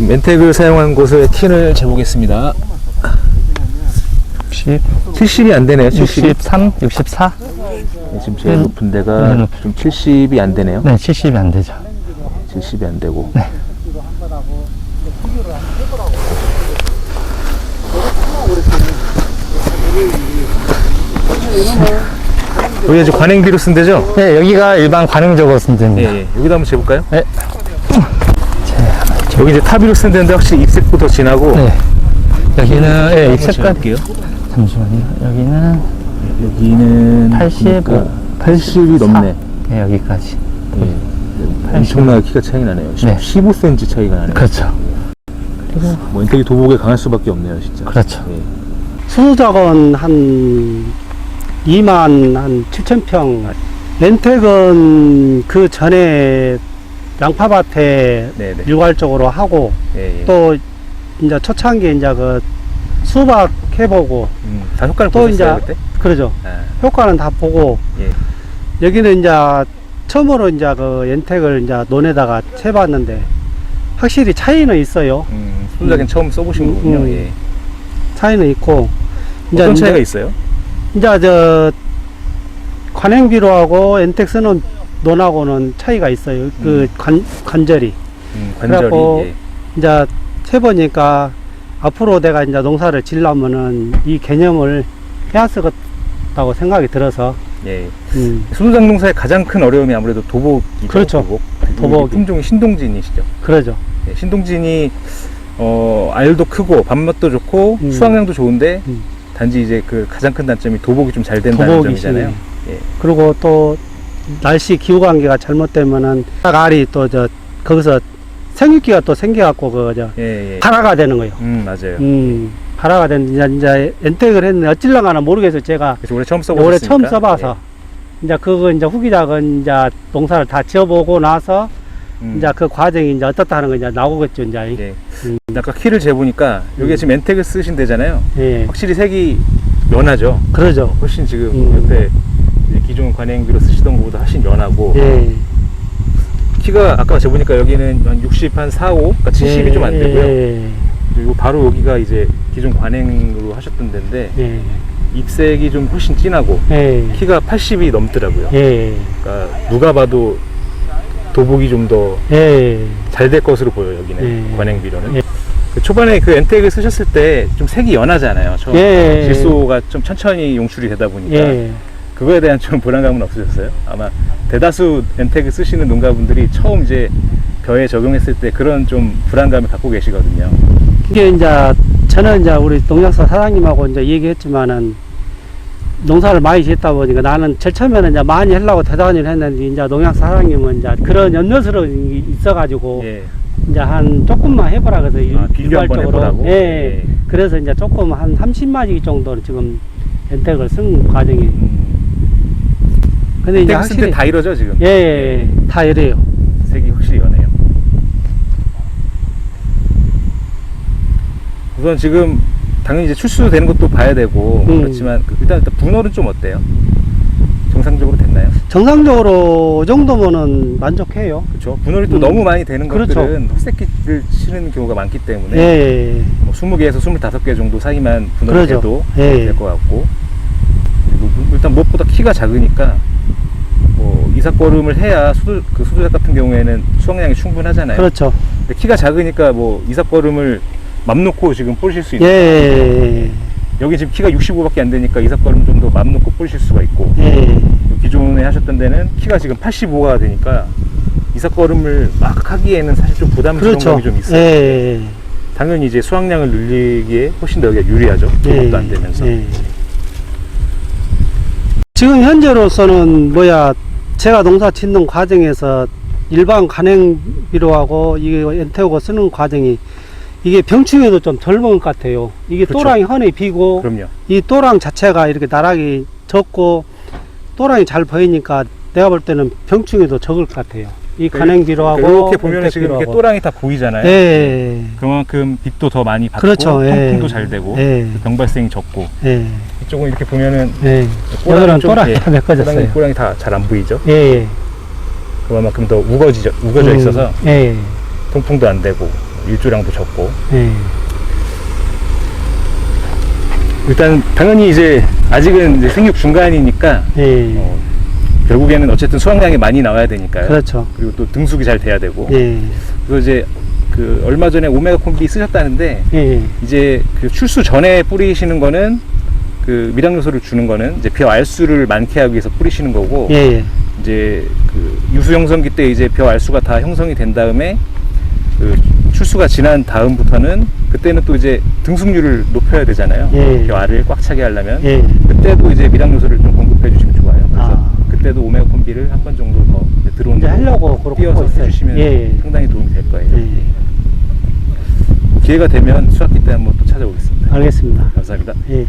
멘텍을 사용한 곳의 틴을 재보겠습니다. 60, 70이 안 되네요. 70이. 63, 64? 지금 제일 음. 높은 데가 음. 좀 70이 안 되네요. 네, 70이 안 되죠. 70이 안 되고. 여기 이제 관행비로 쓴 데죠? 네, 여기가 일반 관행적으로 쓴 예, 데입니다. 예. 여기다 한번 재볼까요? 네. 여기 이제 타비로 쓴 데인데 확실히 입색도 더 진하고. 네. 여기는, 예, 이 한번 색깔. 재볼게요. 잠시만요. 여기는, 여기는 85, 보니까 80이 넘네. 예, 여기까지. 예. 엄청나게 키가 차이 나네요. 네. 15cm 차이가 나네요. 그렇죠. 그리고, 뭐 인텍이 도복에 강할 수밖에 없네요, 진짜. 그렇죠. 예. 수작은 한 2만 한 7천 평. 렌텍은 그 전에 양파밭에 네네. 일괄적으로 하고 예, 예. 또 이제 초창기에 이제 그 수박 해보고 음, 다 효과를 또 보셨어요, 이제- 그때? 그러죠. 아, 효과는 다 보고 예. 여기는 이제 처음으로 이제 그 엔텍을 이제 논에다가 해봤는데 확실히 차이는 있어요. 음, 소작엔 음. 처음 써보신 음, 거군요. 음. 예. 차이는 있고 어떤 차이가 이제, 있어요? 이제 저 관행비로하고 엔텍 쓰는 논하고는 차이가 있어요. 그 음. 관, 관절이. 음, 관절이. 그래갖고 예. 이제 해보니까 앞으로 내가 이제 농사를 지려면은 이 개념을 해야 쓰겠다고 생각이 들어서 예. 음, 수도장 농사의 가장 큰 어려움이 아무래도 도복이죠. 그렇죠. 도복. 도복이. 이 품종이 신동진이시죠. 그러죠. 예, 신동진이 어, 알도 크고 밥맛도 좋고 음. 수확량도 좋은데 음. 단지 이제 그 가장 큰 단점이 도복이 좀 잘 된다는 도복이 점이잖아요. 예. 그리고 또 날씨 기후 관계가 잘못되면은 알이 또 저 거기서 생육기가 또 생겨갖고 그저 예, 예. 발화가 되는 거예요. 음, 맞아요. 음, 발화가 되는 이제 이제 엔텍을 했는데 어찔랑하나 모르겠어요. 제가 그래서 올해 처음 써보셨으니까. 올해 처음 써봐서 이제 그거 이제 후기작은 이제 농사를 다 지어보고 나서 예. 음. 이제 그 과정이 이제 어떻다 하는 거 이제 나오겠죠 이제. 예. 음. 아까 키를 재보니까 여기에 음. 지금 엔텍을 쓰신 데잖아요. 예, 확실히 색이 연하죠. 그러죠. 훨씬 지금 음. 옆에 기존 관행비로 쓰시던 것보다 훨씬 연하고 예. 키가 아까 재보니까 여기는 한 60, 한 4, 5, 그러니까 70이 예, 좀안 되고요. 예, 그리고 바로 여기가 이제 기존 관행으로 하셨던 데인데 예, ip색이 좀 훨씬 진하고 예, 키가 80이 넘더라고요. 예, 그러니까 누가 봐도 도복이 좀 더 잘될 예, 것으로 보여요 여기는 예. 관행비로는. 예. 그 초반에 그 엔텍을 쓰셨을 때 좀 색이 연하잖아요. 처음 예. 질소가 좀 천천히 용출이 되다 보니까 예, 그거에 대한 좀 불안감은 없으셨어요? 아마 대다수 엔텍을 쓰시는 농가분들이 처음 이제 벼에 적용했을 때 그런 좀 불안감을 갖고 계시거든요. 이게 이제 저는 이제 우리 농약사 사장님하고 이제 얘기했지만은 농사를 많이 짓다 보니까 나는 제일 처음에는 이제 많이 하려고 대단히 했는데 이제 농약사 사장님은 이제 그런 연료스러운 게 있어가지고 예. 이제 한 조금만 해보라 그래서 아, 해보라고? 예. 예. 그래서 이제 조금 한 30마디 정도는 지금 엔텍을 쓴 과정이. 음. 근데 이제 확실히 다 이러죠 지금? 예, 예, 다 이래요. 색이 확실히 연해요. 우선 지금 당연히 이제 출수되는 것도 봐야 되고 음. 그렇지만 그 일단, 일단 분할은 좀 어때요? 정상적으로 됐나요? 정상적으로 이 정도면은 만족해요. 그렇죠. 분할이 또 음. 너무 많이 되는 그렇죠. 것들은 헛새끼를 치는 경우가 많기 때문에 예, 뭐 20개에서 25개 정도 사이만 그러죠. 분할해도 예. 될것 같고 그리고 일단 무엇보다 키가 작으니까 뭐 이삭걸음을 해야 수도 그 수도작 같은 경우에는 수확량이 충분하잖아요. 그렇죠. 근데 키가 작으니까 뭐 이삭걸음을 맘 놓고 지금 뿌리실 수 예, 있는 예, 여기 지금 키가 65밖에 안 되니까 이삭걸음 좀 더 맘 놓고 뿌리실 수가 있고 예, 기존에 하셨던 데는 키가 지금 85가 되니까 이삭걸음을 막 하기에는 사실 좀 부담스러운 그렇죠. 감이 좀 있어요. 예, 당연히 이제 수확량을 늘리기에 훨씬 더 여기가 유리하죠. 예, 도복도 안 되면서. 예. 지금 현재로서는 뭐야 제가 농사 짓는 과정에서 일반 간행비료하고 이게 엔테오고 쓰는 과정이 이게 병충해도 좀덜 먹은 것 같아요. 이게 그렇죠. 또랑이 헌에 비고 그럼요. 이 또랑 자체가 이렇게 나락이 적고 또랑이 잘 보이니까 내가 볼 때는 병충해도 적을 것 같아요. 이 간행비료하고 이렇게 보면 지금 이렇게. 또랑이 다 보이잖아요. 예, 그만큼 빛도 더 많이 받고 그렇죠. 예. 통풍도 잘 되고 예, 병 발생이 적고 예, 이쪽은 이렇게 보면은 예. 꼬랑이 여기는 좀, 또랑이 예, 다 메꿔졌어요. 꼬랑이, 꼬랑이 다 잘 안 보이죠. 예, 예. 그만큼 더 우거지죠, 우거져 음, 있어서 예, 통풍도 안 되고 일조량도 적고 예. 일단 당연히 이제 아직은 이제 생육 중간이니까 예. 어, 결국에는 어쨌든 수확량이 많이 나와야 되니까요. 그렇죠. 그리고 또 등숙이 잘 돼야 되고 예. 그리고 이제 그 얼마 전에 오메가 콤비 쓰셨다는데 예. 이제 그 출수 전에 뿌리시는 거는 그 미량 요소를 주는 거는 이제 벼 알수를 많게 하기 위해서 뿌리시는 거고 예. 예. 이제 그 유수 형성기 때 이제 벼 알수가 다 형성이 된 다음에 그 출수가 지난 다음부터는 그때는 또 이제 등숙률을 높여야 되잖아요. 예. 벼 알을 꽉 차게 하려면 예. 그때도 이제 미량 요소를 좀 공급해 주시면 좋아요. 그래서 아. 그때도 오메가 콤비를 한 번 정도 더 이제 들어오는 이제 대로 하려고 그렇게 띄어서 하고 있어요. 해주시면 예. 상당히 도움이 될 거예요. 예. 기회가 되면 수학기 때 한번 또 찾아오겠습니다. 알겠습니다. 감사합니다. 예.